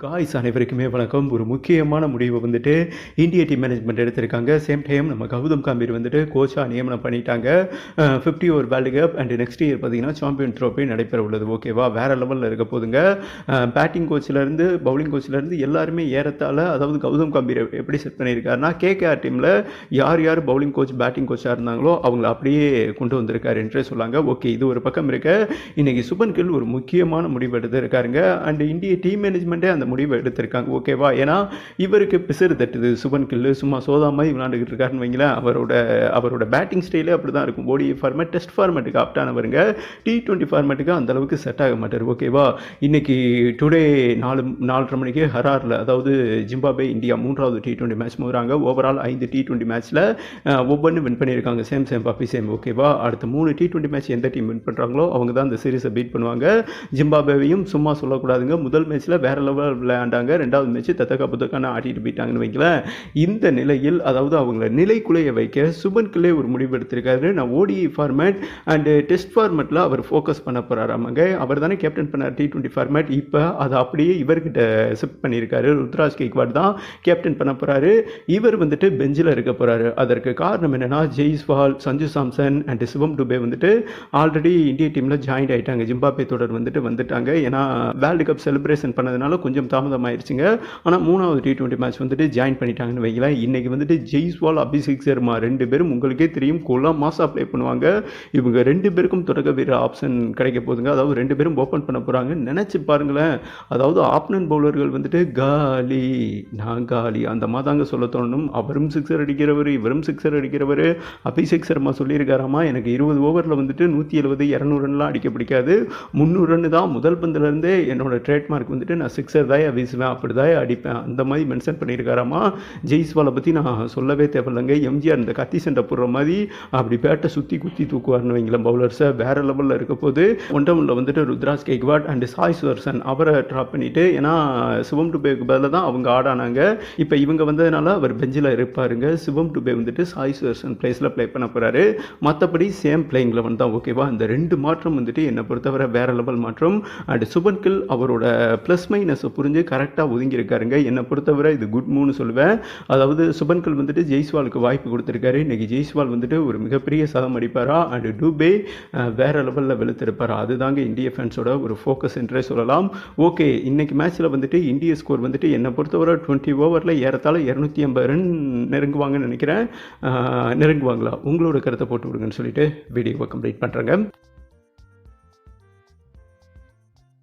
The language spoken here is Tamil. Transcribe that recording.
காய்ஸ் அனைவருக்குமே வணக்கம். ஒரு முக்கியமான முடிவை வந்துட்டு இந்திய டீம் மேனேஜ்மெண்ட் எடுத்திருக்காங்க. சேம் டைம் நம்ம கௌதம் காம்பீர் வந்துட்டு கோச்சாக நியமனம் பண்ணிட்டாங்க. Fifty over world cup and next year பார்த்தீங்கன்னா சாம்பியன் ட்ரோஃபி நடைபெற உள்ளது. ஓகேவா வேறு லெவலில் இருக்க போதுங்க. பேட்டிங் கோச்சிலேருந்து பவுலிங் கோச்சிலேருந்து எல்லாருமே ஏறத்தால் அதாவது கௌதம் காம்பீர் எப்படி செட் பண்ணியிருக்காருன்னா கேகேஆர் டீமில் யார் யார் பவுலிங் கோச் பேட்டிங் கோச்சாக இருந்தாங்களோ அவங்கள அப்படியே கொண்டு வந்திருக்காரு என்றே சொல்லாங்க. ஓகே இது ஒரு பக்கம் இருக்க. இன்றைக்கி சுபன் கில் ஒரு முக்கியமான முடிவு எடுத்திருக்காருங்க. அண்ட் இந்திய டீம் மேனேஜ்மெண்ட்டே அந்த முடிவை எடுத்திருக்காங்க. ஓகேவா ஏன்னா இவருக்கு பிசறு தட்டுது. சுபன் கில்லு சும்மா சோதா மாதிரி விளாண்டுக்கிட்டு இருக்காருன்னு வைங்களேன். அவரோட அவரோட பேட்டிங் ஸ்டைலே அப்படி தான் இருக்கும். ஓடி ஃபார்மேட் டெஸ்ட் ஃபார்மேட்டுக்கு ஆப்டானவருங்க டி டுவெண்ட்டி ஃபார்மேட்டுக்கு அந்த அளவுக்கு செட் ஆக மாட்டார். ஓகேவா இன்னைக்கு டுடே நாலு நாலரை மணிக்கு ஹராரில் அதாவது ஜிம்பாபே இந்தியா மூன்றாவது டி ட்வெண்ட்டி மேட்ச் போகிறாங்க ஓவரால் ஐந்து டி டுவெண்ட்டி மேட்ச்சில் ஒவ்வொன்றும் வின் பண்ணியிருக்காங்க. சேம் சேம் பாப்பி சேம் ஓகேவா அடுத்த மூணு டி டுவெண்ட்டி மேட்ச் எந்த டீம் வின் பண்ணுறாங்களோ அவங்க தான் அந்த சீரிஸை பீட் பண்ணுவாங்க. ஜிம்பாபேவையும் சும்மா சொல்லக்கூடாதுங்க. முதல் மேட்ச்சில் வேற லெவல் விளையாண்டாங்க. ரெண்டாவது மேட்ச் தத்தக்கா புத்தக்கான ஆட்டிட்டு போயிட்டாங்கன்னு வைக்கல இந்த நிலையில் அதாவது அவங்கள நிலைக்குலைய வைக்க சுபன் கிளே ஒரு முடிவு எடுத்திருக்காரு. நான் ஓடிஐ ஃபார்மேட் அண்டு டெஸ்ட் ஃபார்மேட்டில் அவர் ஃபோக்கஸ் பண்ண போகிறாராமாங்க அவர் தானே கேப்டன் பண்ணார் டி ட்வெண்ட்டி ஃபார்மேட் இப்போ அதை அப்படியே இவர்கிட்ட ஷிஃப்ட் பண்ணியிருக்காரு. ருத்ராஜ் கேக்வாட் தான் கேப்டன் பண்ண போகிறாரு இவர் வந்துட்டு பெஞ்சில் இருக்க போகிறாரு அதற்கு காரணம் என்னென்னா ஜெய்ஸ்வால் சஞ்சு சாம்சன் அண்ட் சிவம் டுபே வந்துட்டு ஆல்ரெடி இந்திய டீமில் ஜாயின் ஆகிட்டாங்க ஜிம்பாபே தொடர் வந்துட்டு வந்துட்டாங்க. ஏன்னா வேர்ல்டு கப் செலிப்ரேஷன் பண்ணதுனால கொஞ்சம் தாமதம் தாமதமாயிருச்சுங்க. ஆனால் மூணாவது டி டுவெண்ட்டி மேட்ச் வந்துட்டு ஜாயின் பண்ணிட்டாங்கன்னு வைங்களேன். இன்னைக்கு வந்துட்டு ஜெய்ஸ்வால் அபிஷேக் சர்மா ரெண்டு பேரும் உங்களுக்கே தெரியும். கோலா மாசா ப்ளே பண்ணுவாங்க. இவங்க ரெண்டு பேருக்கும் தொடக்க வீரர் ஆப்ஷன் கிடைக்க போதுங்க அதாவது ரெண்டு பேரும் ஓப்பன் பண்ண போகிறாங்க நினச்சி பாருங்களேன். அதாவது ஆப்னன் பவுலர்கள் வந்துட்டு காலி நான் காலி. அந்த மாதாங்க சொல்ல தோணும். அவரும் சிக்ஸர் அடிக்கிறவர் இவரும் சிக்ஸர் அடிக்கிறவர். அபிஷேக் சர்மா சொல்லியிருக்காராமா? எனக்கு இருபது ஓவரில் வந்துட்டு நூற்றி எழுபது இரநூறு ரன்லாம் அடிக்க பிடிக்காது. முந்நூறு ரன் தான் முதல் பந்துலேருந்தே என்னோட ட்ரேட்மார்க் வந்துட்டு நான் சிக்ஸர் தான் வீசுவேன் அப்படிதான் அடிப்பேன். அந்த மாதிரி மென்ஷன் பண்ணியிருக்காராமா ஜெய்ஸ்வாலை பற்றி நான் சொல்லவே தேவையில்லைங்க. எம்ஜிஆர் இந்த கத்தி சண்டை போடுற மாதிரி அப்படி பேட்டை சுற்றி குத்தி தூக்குவார்னு வைங்களேன் பவுலர்ஸை வேறு லெவலில் இருக்க போது ஒன்றமில் வந்துட்டு ருத்ராஜ் கேக்வாட் அண்ட் சாய் சுதர்சன் அவரை ட்ராப் பண்ணிவிட்டு ஏன்னா சிவம் டுபேக்கு பதிலாக தான் அவங்க ஆடானாங்க. இப்போ இவங்க வந்ததுனால அவர் பெஞ்சில் இருப்பாருங்க. சிவம் டுபே வந்துட்டு சாய் சுதர்சன் பிளேஸில் ப்ளே பண்ண போகிறாரு மற்றபடி சேம் பிளேயிங் லெவன் தான் ஓகேவா இந்த ரெண்டு மாற்றம் வந்துட்டு என்னை பொறுத்தவரை வேறு லெவல் மாற்றம். அண்ட் சுபன் கில் அவரோட ப்ளஸ் மைனஸ் புரிஞ்சு கரெக்டாக ஒதுங்கியிருக்காருங்க. என்னை பொறுத்தவரை இது குட் மூணு சொல்லுவேன். அதாவது சுபன்கல் வந்துட்டு ஜெய்ஸ்வாலுக்கு வாய்ப்பு கொடுத்துருக்காரு. இன்றைக்கி ஜெய்ஸ்வால் வந்துட்டு ஒரு மிகப்பெரிய சதம் அடிப்பாரா? அண்ட் டூபே வேற லெவலில் வெளுத்திருப்பாரா? அதுதாங்க இந்திய ஃபேன்ஸோட ஒரு ஃபோக்கஸ் என்றே சொல்லலாம். ஓகே இன்னைக்கு மேட்ச்சில் வந்துட்டு இந்திய ஸ்கோர் வந்துட்டு என்னை பொறுத்தவரை டுவெண்ட்டி ஓவரில் ஏறத்தாழ இரநூத்தி ஐம்பது ரன் நெருங்குவாங்கன்னு நினைக்கிறேன். நெருங்குவாங்களா? உங்களோட கருத்தை போட்டு விடுங்கன்னு சொல்லிட்டு வீடியோவை கம்ப்ளீட் பண்ணுறேங்க